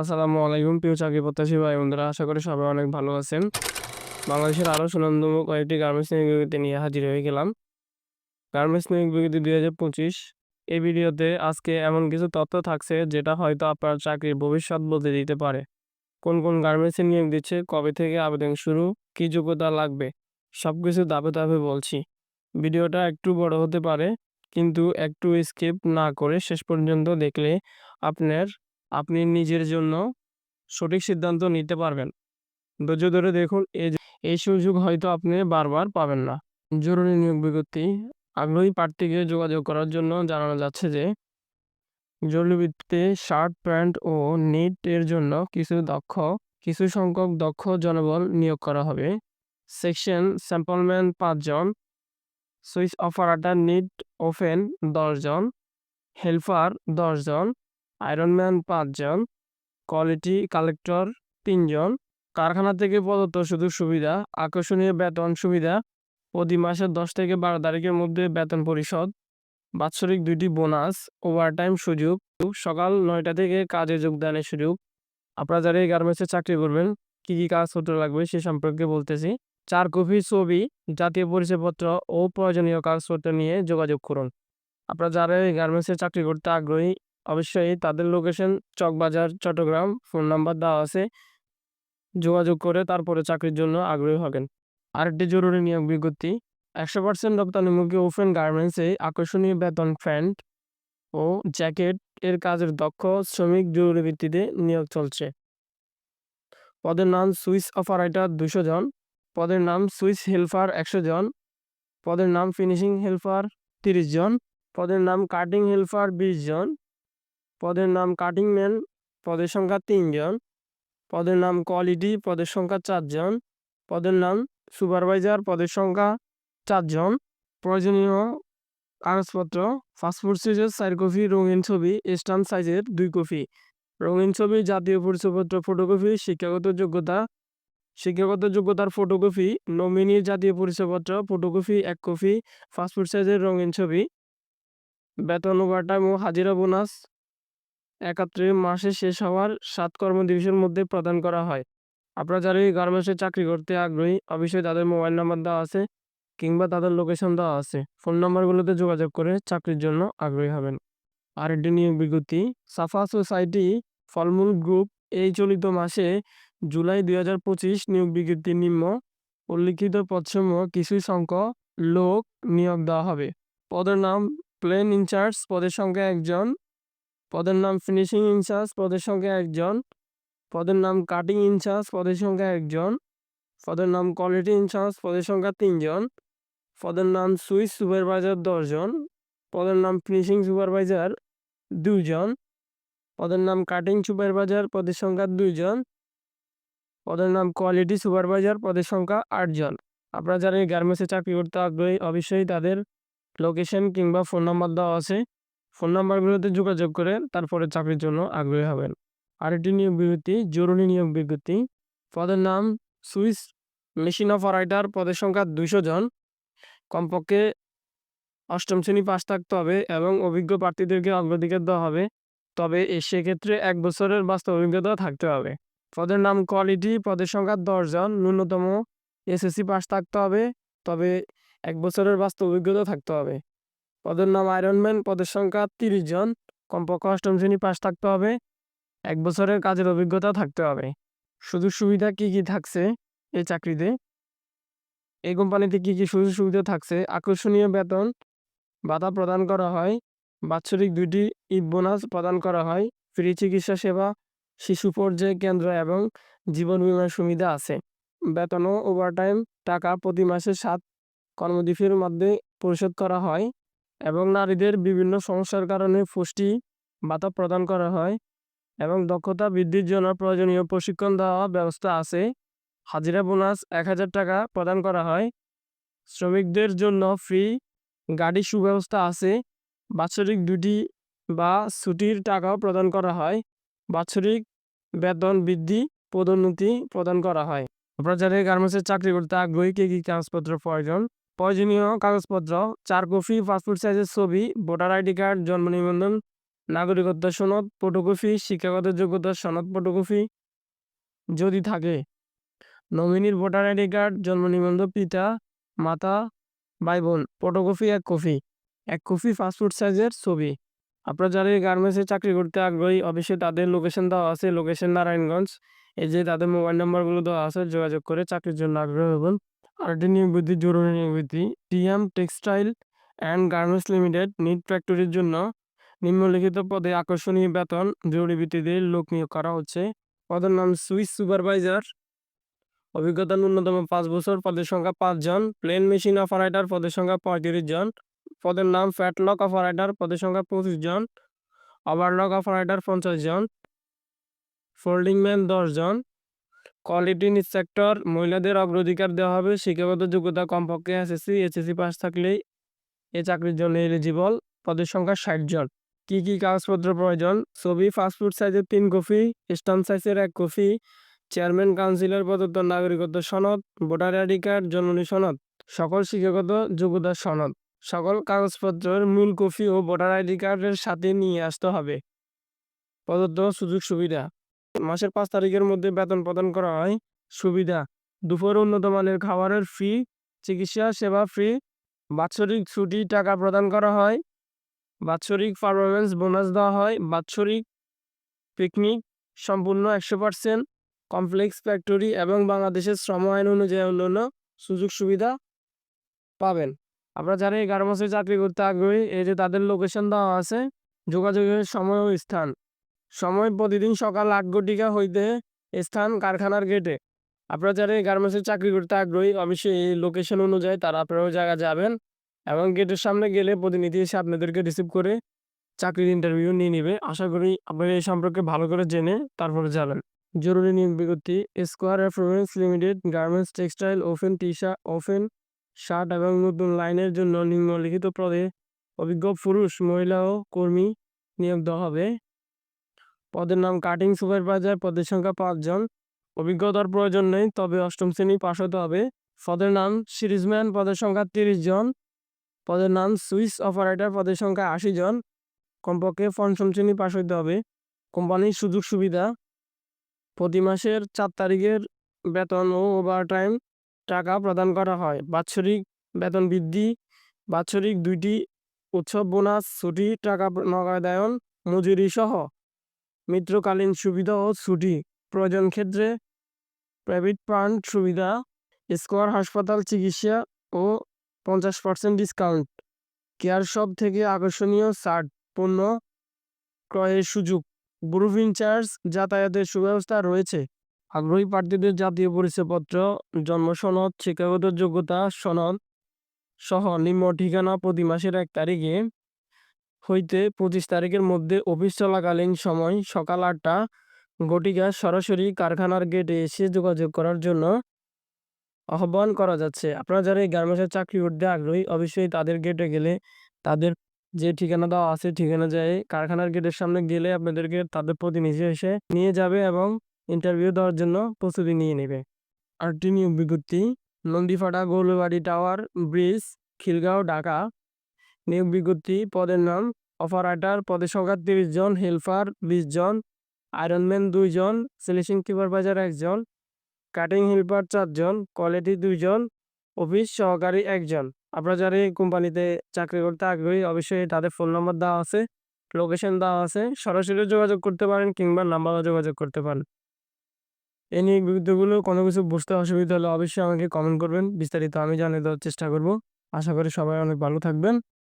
আসসালামু আলাইকুম, প্রিয় চাকরি প্রত্যাশী ভাই বন্ধুরা, আশা করি সবাই অনেক ভালো আছেন। বাংলাদেশের আরও সুনামধন্য কয়েকটি গার্মেন্টস নিয়োগ বিজ্ঞপ্তি নিয়ে হাজির হয়ে গেলাম। গার্মেন্টস নিয়োগ বিজ্ঞপ্তি দুই হাজার পঁচিশ এই ভিডিওতে আজকে এমন কিছু তথ্য থাকছে যেটা হয়তো আপনার চাকরির ভবিষ্যৎ বদলে দিতে পারে। কোন কোন গার্মেন্টসে নিয়োগ দিচ্ছে, কবে থেকে আবেদন শুরু, কি যোগ্যতা লাগবে সব কিছু ধাপে ধাপে বলছি। ভিডিওটা একটু বড় হতে পারে, কিন্তু একটু স্কিপ না করে শেষ পর্যন্ত দেখলে আপনার আপনি নিজের জন্য সঠিক সিদ্ধান্ত নিতে পারবেন। ধৈর্য ধরে দেখুন এই সুযোগ হয়তো আপনি বারবার পাবেন না। জরুরি নিয়োগ বিজ্ঞপ্তি, আগ্রহী প্রার্থীকে যোগাযোগ করার জন্য জানানো যাচ্ছে যে, জরুরি ভিত্তিতে শার্ট, প্যান্ট ও নিট এর জন্য কিছু দক্ষ, কিছু সংখ্যক দক্ষ জনবল নিয়োগ করা হবে। সেকশন, স্যাম্পলম্যান পাঁচজন, সুইচ অপারেটর নিট ওপেন দশজন, হেল্পার দশজন আয়রনম্যান পাঁচজন কোয়ালিটি কালেক্টর তিনজন, কারখানা থেকে প্রদত্ত সুযোগ সুবিধা, আকর্ষণীয় বেতন সুবিধা, প্রতি মাসের দশ থেকে বারো তারিখের মধ্যে বেতন পরিশোধ, বাৎসরিক দুইটি বোনাস ওভারটাইম সুযোগ, সকাল নয়টা থেকে কাজে যোগদানের সুযোগ। আপনারা যারা এই গার্মেন্টসে চাকরি করবেন, কী কী কাগজপত্র লাগবে সে সম্পর্কে বলতেছি। চার কপি ছবি, জাতীয় পরিচয়পত্র ও প্রয়োজনীয় কাগজপত্র নিয়ে যোগাযোগ করুন। আপনারা যারা এই গার্মেন্টসে চাকরি করতে আগ্রহী অবশ্যই তাদের location Chawkbazar, Chattogram phone number দেওয়া আছে। যোগাযোগ করে তারপরে চাকরির জন্য আগ্রহী হবেন। আরেকটি জরুরি নিয়োগ বিজ্ঞপ্তি, একশো পার্সেন্ট রপ্তানিমুখী ওপেন গার্মেন্টসে আকর্ষণীয় বেতন, প্যান্ট ও জ্যাকেট এর কাজের দক্ষ শ্রমিক জরুরি ভিত্তিতে নিয়োগ চলছে। পদের নাম সুইস অপারেটর দুশো জন, পদের নাম সুইস হেল্পার একশো জন, পদের নাম ফিনিশিং হেল্পার তিরিশ জন, পদের নাম কাটিং হেল্পার বিশ জন পদের নাম কাটিং ম্যান, পদের সংখ্যা তিনজন, পদের নাম কোয়ালিটি, পদের সংখ্যা চারজন, পদের নাম সুপারভাইজার, পদের সংখ্যা চারজন। প্রয়োজনীয় কাগজপত্র পাসপোর্ট সাইজের চার কপি, রঙিন ছবি, স্ট্যাম্প সাইজের দুই কপি। রঙিন ছবি, জাতীয় পরিচয়পত্র, ফটোকপি, শিক্ষাগত যোগ্যতা, শিক্ষাগত যোগ্যতার ফটোকপি নমিনির জাতীয় পরিচয়পত্র, ফটোকপি এক কপি পাসপোর্ট সাইজের রঙিন ছবি। বেতন, ওভারটাইম ও হাজিরা বোনাস একাত্রে মাসে শেষ হওয়ার সাত কর্মদিবসের মধ্যে প্রদান করা হয়। আপনারা যারা এই গার্মেন্টসে চাকরি করতে আগ্রহী, অবশ্যই তাদের মোবাইল নাম্বার দেওয়া আছে কিংবা তাদের লোকেশন দেওয়া আছে। ফোন নাম্বারগুলোতে যোগাযোগ করে চাকরির জন্য আগ্রহী হবেন। আর একটি নিয়োগ বিজ্ঞপ্তি, সাফা সোসাইটি ফলমূল গ্রুপ এই চলিত মাসে জুলাই দুই হাজার পঁচিশ নিয়োগ বিজ্ঞপ্তি নিম্ন উল্লিখিত পদসমূহ কিছু সংখ্যক লোক নিয়োগ দেওয়া হবে। পদের নাম প্লেন ইনচার্জ, পদের সংখ্যা একজন পদের নাম ফিনিশিং ইনচার্জ পদের সংখ্যা একজন। পদের নাম কাটিং ইনচার্জ পদের সংখ্যা একজন। পদের নাম কোয়ালিটি ইনচার্জ পদের সংখ্যা তিনজন। পদের নাম সুইচ সুপারভাইজার দশজন। পদের নাম ফিনিশিং সুপারভাইজার দুজন। পদের নাম কাটিং সুপারভাইজার পদের সংখ্যা দুইজন। পদের নাম কোয়ালিটি সুপারভাইজার পদের সংখ্যা আটজন। আপনারা যারা এই গার্মেন্টসে চাকরি করতে আগ্রহী, অবশ্যই তাদের লোকেশন কিংবা ফোন নাম্বার দেওয়া আছে। ফোন নাম্বারগুলোতে যোগাযোগ করে তারপরে চাকরির জন্য আগ্রহী হবেন। আরেকটি নিয়োগ বিজ্ঞপ্তি, জরুরি নিয়োগ বিজ্ঞপ্তি। পদের নাম সুইস মেশিন অপারেটর পদের সংখ্যা দুইশো জন। কমপক্ষে অষ্টম শ্রেণি পাশ থাকতে হবে এবং অভিজ্ঞ প্রার্থীদেরকে অগ্রাধিকার দেওয়া হবে। তবে সেক্ষেত্রে এক বছরের বাস্তব অভিজ্ঞতা থাকতে হবে। পদের নাম কোয়ালিটি, পদের সংখ্যা দশজন ন্যূনতম এসএসসি পাস থাকতে হবে। তবে এক বছরের বাস্তব অভিজ্ঞতা থাকতে হবে। পদের নাম আয়রনম্যান পদের সংখ্যা তিরিশ জন। কমপক্ষে অষ্টম শ্রেণি পাশ থাকতে হবে। এক বছরের কাজের অভিজ্ঞতা থাকতে হবে। সুযোগ সুবিধা কি কি থাকছে এই চাকরিতে? এই কোম্পানিতে কি কি সুযোগ সুবিধা থাকছে? আকর্ষণীয় বেতন ভাতা প্রদান করা হয়। বাৎসরিক দুইটি ঈদ বোনাস প্রদান করা হয়। ফ্রি চিকিৎসা সেবা, শিশু পর্যায়ে কেন্দ্র এবং জীবন বীমার সুবিধা আছে। বেতন ও ওভারটাইম টাকা প্রতি মাসে সাত কর্মদিবসের মধ্যে পরিশোধ করা হয়। এবং নারীদের বিভিন্ন সমস্যার কারণে পুষ্টি ভাতা প্রদান করা হয় এবং দক্ষতা বৃদ্ধির জন্য প্রয়োজনীয় প্রশিক্ষণ দেওয়া ব্যবস্থা আছে। হাজিরা বোনাস এক হাজার টাকা প্রদান করা হয়। শ্রমিকদের জন্য ফ্রি গাড়ি সুব্যবস্থা আছে। বাৎসরিক দুটি বা ছুটির টাকাও প্রদান করা হয়। বাৎসরিক বেতন বৃদ্ধি, পদোন্নতি প্রদান করা হয়। আপনারা যারা গার্মেন্টসের চাকরি করতে আগ্রহী, কী কী কাগজপত্র প্রয়োজন? প্রয়োজনীয় কাগজপত্র, চার কপি পাসপোর্ট সাইজের ছবি, ভোটার আইডি কার্ড, জন্ম নিবন্ধন, নাগরিকত্ব সনদ, ফটোকপি, শিক্ষাগত যোগ্যতার সনদ, ফটোকপি যদি থাকে। নমিনির ভোটার আইডি কার্ড, জন্ম নিবন্ধন পিতা, মাতা, ভাই বোন, ফটোকপি এক কপি এক কপি পাসপোর্ট সাইজের ছবি। আপনারা যারা এই গার্মেন্টসে চাকরি করতে আগ্রহী, অবশ্যই তাদের লোকেশন দেওয়া আছে, লোকেশন নারায়ণগঞ্জ। এই যে তাদের মোবাইল নাম্বারগুলো দেওয়া আছে, যোগাযোগ করে চাকরির জন্য আগ্রহী হবেন। নিয়োগ বৃদ্ধি জরুরি বৃদ্ধি TM textile and garments limited knit ফ্যাক্টরির জন্য নিম্নলিখিত পদে আকর্ষণীয় বেতন জরুরি ভিত্তিতে লোক নিয়োগ করা হচ্ছে। পদের নাম সুইস সুপারভাইজার। অভিজ্ঞতা ন্যূনতম পাঁচ বছর পদের সংখ্যা পাঁচজন প্লেন মেশিন অপারেটর পদের সংখ্যা পঁয়ত্রিশ জন। পদের নাম ফ্যাটলক অপারেটর পদের সংখ্যা পঁচিশ জন। ওভারলক অপারেটর পঞ্চাশ জন। ফোল্ডিং ম্যান দশ জন। কোয়ালিটি ইন্সপেক্টর মহিলাদের অগ্রাধিকার দেওয়া হবে, শিক্ষাগত যোগ্যতা কমপক্ষে এসএসসি এইচএসসি পাস থাকলেই এই চাকরির জন্য এলিজিবল পদের সংখ্যা ষাট জন। কি কি কাগজপত্র প্রয়োজন? ছবি পাসপোর্ট সাইজের তিন কপি স্টাম্প সাইজের এক কপি চেয়ারম্যান কাউন্সিলর প্রদত্ত নাগরিকত্ব সনদ ভোটার আইডি কার্ড জননী সনদ, সকল শিক্ষাগত যোগ্যতার সনদ। সকল কাগজপত্রের মূল কপি ও ভোটার আইডি কার্ডের সাথে নিয়ে আসতে হবে। প্রদত্ত সুযোগ সুবিধা। মাসের পাঁচ তারিখের মধ্যে বেতন প্রদান করা হয়। সুবিধা, দুপুর উন্নত মানের খাবারের ফ্রি চিকিৎসা সেবা ফ্রি বাৎসরিক ছুটি টাকা প্রদান করা হয়। বাৎসরিক পারফরমেন্স বোনাস দেওয়া হয়। বাৎসরিক পিকনিক সম্পূর্ণ একশো পার্সেন্ট কমপ্লেক্স ফ্যাক্টরি এবং বাংলাদেশের শ্রম আইন অনুযায়ী অন্যান্য সুযোগ সুবিধা পাবেন। আপনারা যারা এই গার্মেন্টসে চাকরি করতে আগ্রহী, এই যে তাদের লোকেশন দেওয়া আছে, যোগাযোগের সময় ও স্থান। সময় প্রতিদিন সকাল আট ঘটিকা হইতে স্থান কারখানার গেটে। আপনারা যারা এই গার্মেন্টসে চাকরি করতে আগ্রহী, অবশ্যই এই লোকেশন অনুযায়ী তারা আপনারা ওই জায়গায় যাবেন এবং গেটের সামনে গেলে প্রতিনিধি এসে আপনাদেরকে রিসিভ করে চাকরির ইন্টারভিউ নিয়ে নেবে। আশা করি আপনারা এই সম্পর্কে ভালো করে জেনে তারপরে যাবেন। জরুরি নিয়োগ বিজ্ঞপ্তি square reference limited garments textile woven T shirt woven shirt এবং নতুন লাইনের জন্য নিম্নলিখিত পদে অভিজ্ঞ পুরুষ, মহিলা ও কর্মী নিয়োগ দেওয়া হবে। পদের নাম কাটিং সুপারভাইজার, পদের সংখ্যা পাঁচজন। অভিজ্ঞতার প্রয়োজন নেই, তবে অষ্টম শ্রেণি পাশ হতে হবে। পদের নাম সিরিজম্যান, পদের সংখ্যা তিরিশ জন পদের নাম সুইস অপারেটর, পদের সংখ্যা আশি জন কমপক্ষে পঞ্চম শ্রেণি পাশ হতে হবে। কোম্পানির সুযোগ সুবিধা। প্রতি মাসের চার তারিখের বেতন ও ওভারটাইম টাকা প্রদান করা হয়। বাৎসরিক বেতন বৃদ্ধি। বাৎসরিক দুইটি উৎসব, বোনাস, ছুটি, টাকা নগদায়ন, মজুরি সহ মিত্রকালীন সুবিধা ও ছুটি, প্রয়োজন ক্ষেত্রে প্রাইভেট ফান্ড সুবিধা স্কোয়ার হাসপাতাল চিকিৎসা ও পঞ্চাশ পার্সেন্ট ডিসকাউন্ট কেয়ার শপ থেকে আকর্ষণীয় ছাড় পণ্য ক্রয়ের সুযোগ গ্রুপ ইনচার্জ যাতায়াতের সুব্যবস্থা রয়েছে। আগ্রহী প্রার্থীদের জাতীয় পরিচয়পত্র জন্ম সনদ শিক্ষাগত যোগ্যতা, সনদ সহ নিম্ন ঠিকানা প্রতি মাসের এক তারিখে হইতে পঁচিশ তারিখের মধ্যে অফিস চলাকালীন সময় সকাল আটটা ঘটিকা সরাসরি কারখানার গেটে এসে যোগাযোগ করার জন্য আহ্বান করা যাচ্ছে। আপনারা যারা এই গার্মেন্টসের চাকরি করতে আগ্রহী, অবশ্যই তাদের গেটে গেলে তাদের যে ঠিকানা দেওয়া আছে ঠিকানা যায় কারখানার গেটের সামনে গেলে আপনাদেরকে তাদের প্রতিনিধি এসে নিয়ে যাবে এবং ইন্টারভিউ দেওয়ার জন্য প্রস্তুতি নিয়ে নেবে। আরেকটি নিয়োগ বিজ্ঞপ্তি নন্দীফাটা গৌলবাড়ি টাওয়ার ব্রিজ খিলগাঁও, ঢাকা। নিয়োগ বিজ্ঞপ্তি পদের নাম অপারেটর পদের সংখ্যা তিরিশ জন, হেল্পার বিশ জন আয়রনম্যান দুইজন সিলেশন সুপারভাইজার একজন কাটিং হেল্পার চারজন কোয়ালিটি দুইজন অফিস সহকারী একজন আপনারা যারা এই কোম্পানিতে চাকরি করতে আগ্রহী, অবশ্যই তাদের ফোন নম্বর দেওয়া আছে, লোকেশন দেওয়া আছে। সরাসরি যোগাযোগ করতে পারেন কিংবা নাম্বারও যোগাযোগ করতে পারেন। এই নিয়ে বিরুদ্ধগুলো কোনো কিছু বুঝতে অসুবিধা হলে অবশ্যই আমাকে কমেন্ট করবেন। বিস্তারিত আমি জানিয়ে দেওয়ার চেষ্টা করব। আশা করি সবাই অনেক ভালো থাকবেন।